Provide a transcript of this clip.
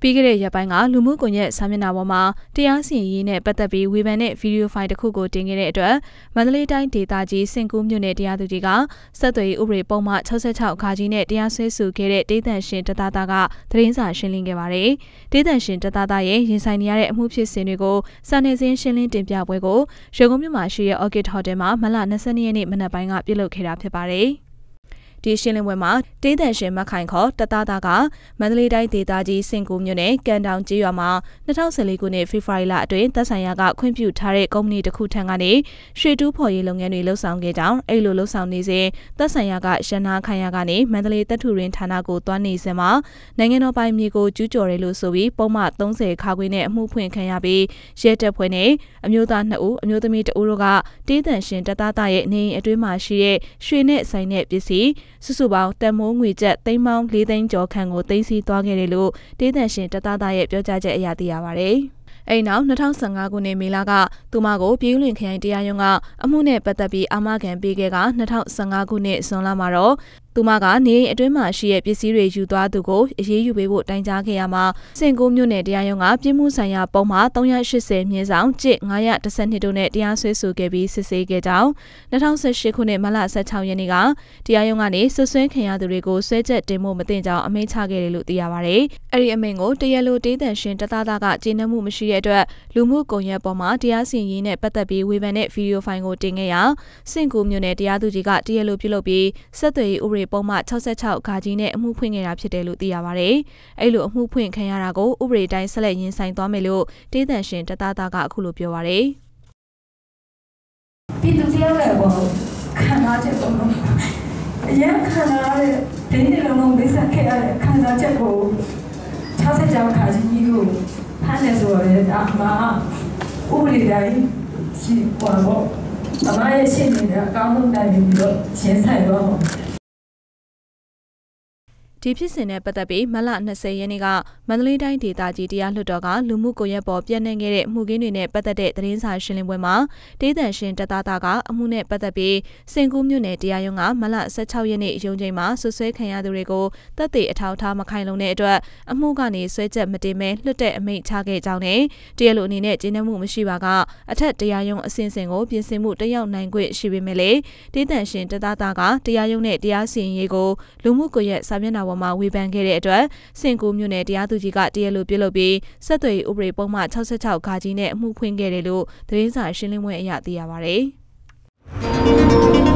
ပြီးခဲ့တဲ့ရက်ပိုင်းကလူမှုကွန်ရက်စာမျက်နှာပေါ်မှာတရားစီရင်ရေးနဲ့ပတ်သက်ပြီးဝေဖန်တဲ့ဗီဒီယိုဖိုင်တစ်ခုကိုတင်ခဲ့တဲ့အတွက်မန္တလေးတိုင်းဒေသကြီးစင်ကူးမြို့နယ်တရားသူကြီးကဆက်သွယ်ရေးဥပဒေပုံမှန်66ခါကြီးနဲ့တရားစွဲဆိုခဲ့တဲ့ဒေသရှင်တသားသားကသတင်းစာရှင်းလင်းခဲ့ပါတယ်။ဒေသရှင်တသားသားရဲ့ရင်ဆိုင်နေရတဲ့အမှုဖြစ်စဉ်တွေကိုစာနယ်ဇင်းရှင်းလင်းတင်ပြပွဲကိုရန်ကုန်မြို့မှာရှိတဲ့ Orchid Hotel မှာမလ22ရက်နေ့မနက်ပိုင်းကပြုလုပ်ခဲ့တာဖြစ်ပါတယ်။ ဒီရှင်းလင်းပွဲမှာတေးတန်ရှင်မခိုင်ခေါ်တသားသားကမန္တလေးတိုင်းဒေသကြီးစင်ကူမြို့နယ်ကန်တောင်ကျေးရွာမှာ2014ခုနှစ်ဖေဖော်ဝါရီလအတွင်းသက်ဆိုင်ရာကခွင့်ပြုထားတဲ့ကုမ္ပဏီတစ်ခုထံကနေရွှေတူးဖော်ရေးလုပ်ငန်းတွေလှုပ်ဆောင်ခဲ့ကြောင်းအဲ့လိုလှုပ်ဆောင်နေစဉ်သက်ဆိုင်ရာကရန်နာခိုင်ယာကနေမန္တလေးတပ်ထုရင်းဌာနကိုတွားနေစဉ်မှာနိုင်ငံတော်ပိုင်မြေကိုကျူးကျော်တယ်လို့ဆိုပြီးပုံမှန်30ခါခွေနဲ့အမှုဖွင့်ခံရပြီးရဲတပ်ဖွဲ့နဲ့အမျိုးသား2ဦးအမျိုးသမီး2ဦးတို့ကတေးတန်ရှင်တသားသားရဲ့နေအိမ်အတွင်းမှာရှိတဲ့ရွှေနဲ့ဆိုင်တဲ့ပစ္စည်းစုစုပေါင်းတန်မိုးငွေကျပ်သိန်းပေါင်း၄သိန်းကျော်ခန့်ကိုသိမ်းဆည်းသွားခဲ့တယ်လို့ဒေသရှင်တသားသားရဲ့ပြောကြားချက်အရသိရပါဗျ။အဲ့နောက်2015ခုနှစ်မေလကသူမကိုပြည်ဦးလွင်ခရိုင်တရားရုံးကအမှုနဲ့ပတ်သက်ပြီးအာမခံပေးခဲ့က2015ခုနှစ်ဇွန်လမှာတော့ သူမကနေအတွင်းမှာရှိတဲ့ပစ္စည်းတွေယူသွားသူကိုအရေးယူပေးဖို့တိုင်ကြားခဲ့ရမှာစင်ကိုမြို့နယ်တရားရုံးကပြည်မှုဆိုင်ရာပုံမှာ380မြင်းဆောင်ကျစ်912တို့နဲ့တရားစွဲဆိုခဲ့ပြီးစစ်ဆေးခဲ့ကြောင်း2018ခုနှစ်မလ16ရက်နေ့ကတရားရုံးကနေဆွဆွဲခံရသူတွေကိုဆွဲချက်တင်ဖို့မတင်ကြောင်းအမိန့်ချခဲ့တယ်လို့သိရပါတယ်။အဲ့ဒီအမိန့်ကိုတရားလိုတေးတန်ရှင်တသားသားကကျေနပ်မှုမရှိတဲ့အတွက်လူမှုကွန်ရက်ပေါ်မှာတရားစီရင်ရေးနဲ့ပတ်သက်ပြီးဝေဖန်တဲ့ဗီဒီယိုဖိုင်ကိုတင်ခဲ့ရာစင်ကိုမြို့နယ်တရားသူကြီးကတရားလိုပြုလုပ်ပြီးဆက်သွယ်ရေးဥပဒေပုံမှ66ခါကြီးနဲ့အမှုဖွင့်ခဲ့တာဖြစ်တယ်လို့သိရပါဗျ။အဲ့လိုအမှုဖွင့်ခံရတာကိုဥပဒေတိုင်းဆက်လက်ရင်ဆိုင်သွားမယ်လို့တေးသန်ရှင်တသားသားကအခုလိုပြောပါဗျ။ပြည်သူတယောက်ရဲ့ဘောခံစားချက်ပေါ့နော်။အရင်ခံစားရတဲ့ဒီနေ့လုံးလုံးလေးဆက်ခဲ့ရတဲ့ခံစားချက်ကို66ခါကြီးကြီးကိုဖမ်းနေဆိုရဲဒါမှဥပဒေတိုင်းရှိပါတော့အမရဲ့ရှင်းနေတဲ့အကောင်းဆုံးတိုင်ပြီးတော့ရှင်းဆိုင်တော့ ဒီဖြစ်စဉ်နဲ့ပတ်သက်ပြီးမလ20ရက်နေ့ကမန္တလေးတိုင်းဒေသကြီးတရားလွှတ်တော်ကလူမှုကွန်ရက်ပေါ်ပြန့်နှံ့ခဲ့တဲ့မှုကင်းတွေနဲ့ပတ်သက်တဲ့သတင်းစာရှင်းလင်းပွဲမှာဒေသရှင်တသားသားကအမှုနဲ့ပတ်သက်ပြီးစင်ကူးမြို့နယ်တရားရုံးကမလ16ရက်နေ့ရုံးချိန်မှာဆွဆွဲခံရသူတွေကိုတပ်သေးအထောက်အထားမခိုင်လုံတဲ့အတွက်အမှုကနေဆွဲချက်မတင်မဲလွှတ်တဲ့အမိန့်ချခဲ့ကြောင်းနဲ့တရားလိုအနေနဲ့ကျင်းနှမှုမရှိပါကအထက်တရားရုံးအစဉ်စဉ်ကိုပြင်ဆင်မှုတက်ရောက်နိုင်ခွင့်ရှိပေမဲ့လေဒေသရှင်တသားသားကတရားရုံးနဲ့တရားစီရင်ရေးကိုလူမှုကွန်ရက်စာမျက်နှာပေါ်မှာဝေဖန်ခဲ့တဲ့အတွက်စင်ကူမြို့နယ်တရားသူကြီးကတရားလိုပြုလုပ်ပြီးဆက်သွယ်ဥပဒေပုံမှန်66ခါကြီးနဲ့အမှုဖွင့်ခဲ့တယ်လို့သတင်းစာရှင်းလင်းပွဲအရသိရပါဗျ။